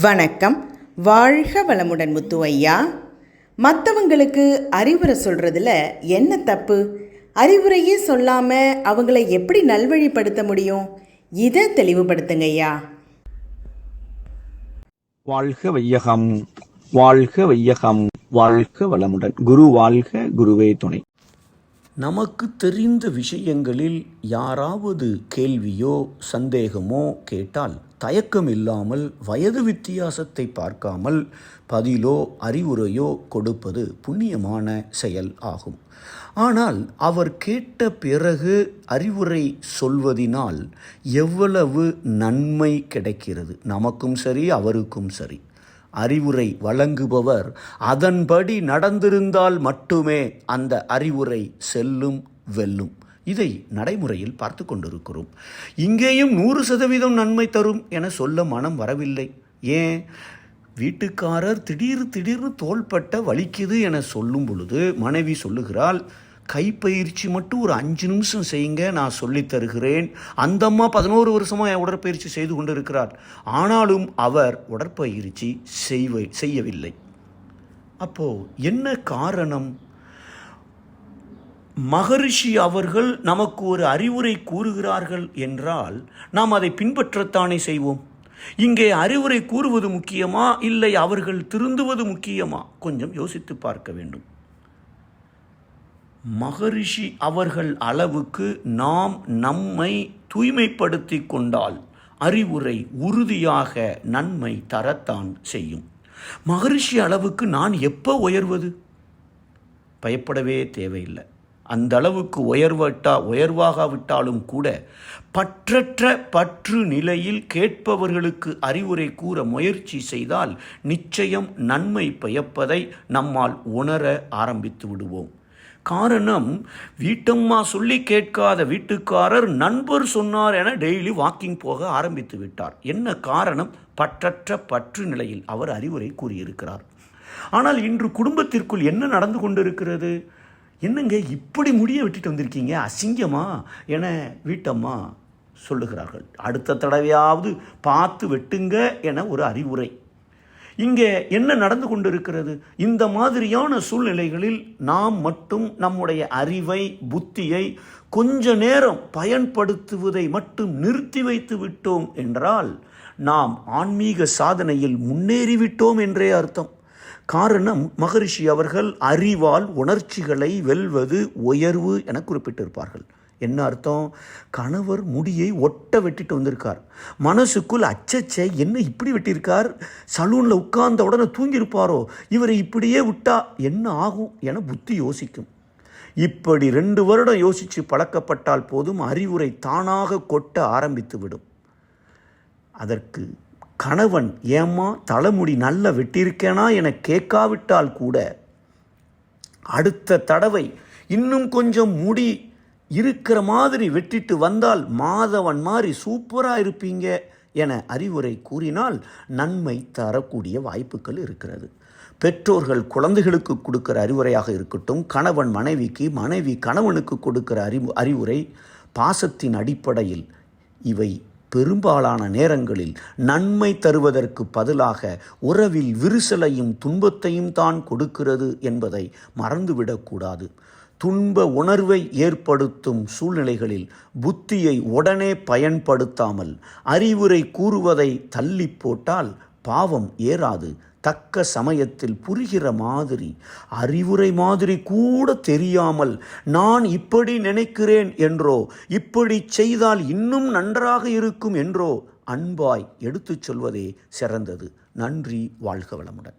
வணக்கம். வாழ்க வளமுடன் முத்து ஐயா மற்றவங்களுக்கு அறிவுரை சொல்கிறதுல என்ன தப்பு? அறிவுரையே சொல்லாமல் அவங்கள எப்படி நல்வழிப்படுத்த முடியும்? இதை தெளிவுபடுத்துங்க ஐயா வாழ்க வையகம் வாழ்க வையகம் வாழ்க வளமுடன். குரு வாழ்க குருவே துணை. நமக்கு தெரிந்த விஷயங்களில் யாராவது கேள்வியோ சந்தேகமோ கேட்டால் தயக்கம் இல்லாமல் வயது வித்தியாசத்தை பார்க்காமல் பதிலோ அறிவுரையோ கொடுப்பது புண்ணியமான செயல் ஆகும். ஆனால் அவர் கேட்ட பிறகு அறிவுரை சொல்வதினால் எவ்வளவு நன்மை கிடைக்கிறது? நமக்கும் சரி அவருக்கும் சரி. அறிவுரை வழங்குபவர். அதன்படி நடந்திருந்தால் மட்டுமே அந்த அறிவுரை செல்லும் வெல்லும். இதை நடைமுறையில் பார்த்து கொண்டிருக்கிறோம். இங்கேயும் நூறு சதவீதம் நன்மை தரும் என சொல்ல மனம் வரவில்லை. ஏன்? வீட்டுக்காரர் திடீர் திடீர்னு தோள்பட்ட வலிக்குது என சொல்லும் பொழுது மனைவி சொல்லுகிறாள் கைப்பயிற்சி மட்டும் ஒரு அஞ்சு நிமிஷம் செய்யுங்க நான் சொல்லி தருகிறேன். அந்த அம்மா பதினோரு வருஷமாக என் உடற்பயிற்சி செய்து கொண்டிருக்கிறார் ஆனாலும் அவர் உடற்பயிற்சி செய்வ செய்யவில்லை. அப்போ என்ன காரணம்? மகரிஷி அவர்கள் நமக்கு ஒரு அறிவுரை கூறுகிறார்கள் என்றால் நாம் அதை பின்பற்றத்தானே செய்வோம்? இங்கே அறிவுரை கூறுவது முக்கியமா? இல்லை அவர்கள் திருந்துவது முக்கியமா? கொஞ்சம் யோசித்து பார்க்க வேண்டும். மகரிஷி அவர்கள் அளவுக்கு நாம் நம்மை தூய்மைப்படுத்தி கொண்டால் அறிவுரை உறுதியாக நன்மை தரத்தான் செய்யும். மகரிஷி அளவுக்கு நான் எப்போ உயர்வது? பயப்படவே தேவையில்லை. அந்த அளவுக்கு உயர்வட்டா உயர்வாகாவிட்டாலும் கூட பற்றற்ற பற்று நிலையில் கேட்பவர்களுக்கு அறிவுரை கூற முயற்சி செய்தால் நிச்சயம் நன்மை பயப்பதை நம்மால் உணர ஆரம்பித்து விடுவோம். காரணம் வீட்டம்மா சொல்லி கேட்காத வீட்டுக்காரர் நண்பர் சொன்னார் என டெய்லி வாக்கிங் போக ஆரம்பித்து விட்டார். என்ன காரணம்? பற்றற்ற பற்று நிலையில் அவர் அறிவுரை கூறியிருக்கிறார். ஆனால் இன்று குடும்பத்திற்குள் என்ன நடந்து கொண்டிருக்கிறது? என்னங்க இப்படி முடிய விட்டுட்டு வந்திருக்கீங்க? அசிங்கமா? என வீட்டம்மா சொல்லுகிறார்கள். அடுத்த தடவையாவது பார்த்து வெட்டுங்க என ஒரு அறிவுரை இங்கே என்ன நடந்து கொண்டிருக்கிறது? இந்த மாதிரியான சூழ்நிலைகளில் நாம் மட்டும் நம்முடைய அறிவை புத்தியை கொஞ்ச நேரம் பயன்படுத்துவதை மட்டும் நிறுத்தி வைத்து விட்டோம் என்றால் நாம் ஆன்மீக சாதனையில் முன்னேறிவிட்டோம் என்றே அர்த்தம். காரணம் மகரிஷி அவர்கள் அறிவால் உணர்ச்சிகளை வெல்வது உயர்வு என குறிப்பிட்டிருப்பார்கள். என்ன அர்த்தம்? கணவர் முடியை ஒட்ட வெட்டிட்டு வந்திருக்கார். மனசுக்குள் அச்சச்சே என்ன இப்படி வெட்டியிருக்கார்? சலூனில் உட்கார்ந்த உடனே தூங்கியிருப்பாரோ? இவரை இப்படியே விட்டா என்ன ஆகும் என புத்தி யோசிக்கும். இப்படி ரெண்டு வருடம் யோசித்து பழக்கப்பட்டால் போதும் அறிவுரை தானாக கொட்ட ஆரம்பித்து விடும். அதற்கு கணவன் ஏம்மா தலைமுடி நல்ல வெட்டியிருக்கேனா? என கேட்காவிட்டால் கூட அடுத்த தடவை இன்னும் கொஞ்சம் முடி இருக்கிற மாதிரி வெட்டிட்டு வந்தால் மாதவன் மாதிரி சூப்பராக இருப்பீங்க என அறிவுரை கூறினால் நன்மை தரக்கூடிய வாய்ப்புகள் இருக்கிறது. பெற்றோர்கள் குழந்தைகளுக்கு கொடுக்கிற அறிவுரையாக இருக்கட்டும் கணவன் மனைவிக்கு மனைவி கணவனுக்கு கொடுக்கிற அறிவு அறிவுரை பாசத்தின் அடிப்படையில் இவை பெரும்பாலான நேரங்களில் நன்மை தருவதற்கு பதிலாக உறவில் விரிசலையும் துன்பத்தையும் தான் கொடுக்கிறது என்பதை மறந்துவிடக்கூடாது. துன்ப உணர்வை ஏற்படுத்தும் சூழ்நிலைகளில் புத்தியை உடனே பயன்படுத்தாமல் அறிவுரை கூறுவதை தள்ளி போட்டால் பாவம் ஏறாது. தக்க சமயத்தில் புரிகிற மாதிரி அறிவுரை மாதிரி கூட தெரியாமல் நான் இப்படி நினைக்கிறேன் என்றோ இப்படி செய்தால் இன்னும் நன்றாக இருக்கும் என்றோ அன்பாய் எடுத்துச் சொல்வதே சிறந்தது. நன்றி வாழ்க வளமுடன்.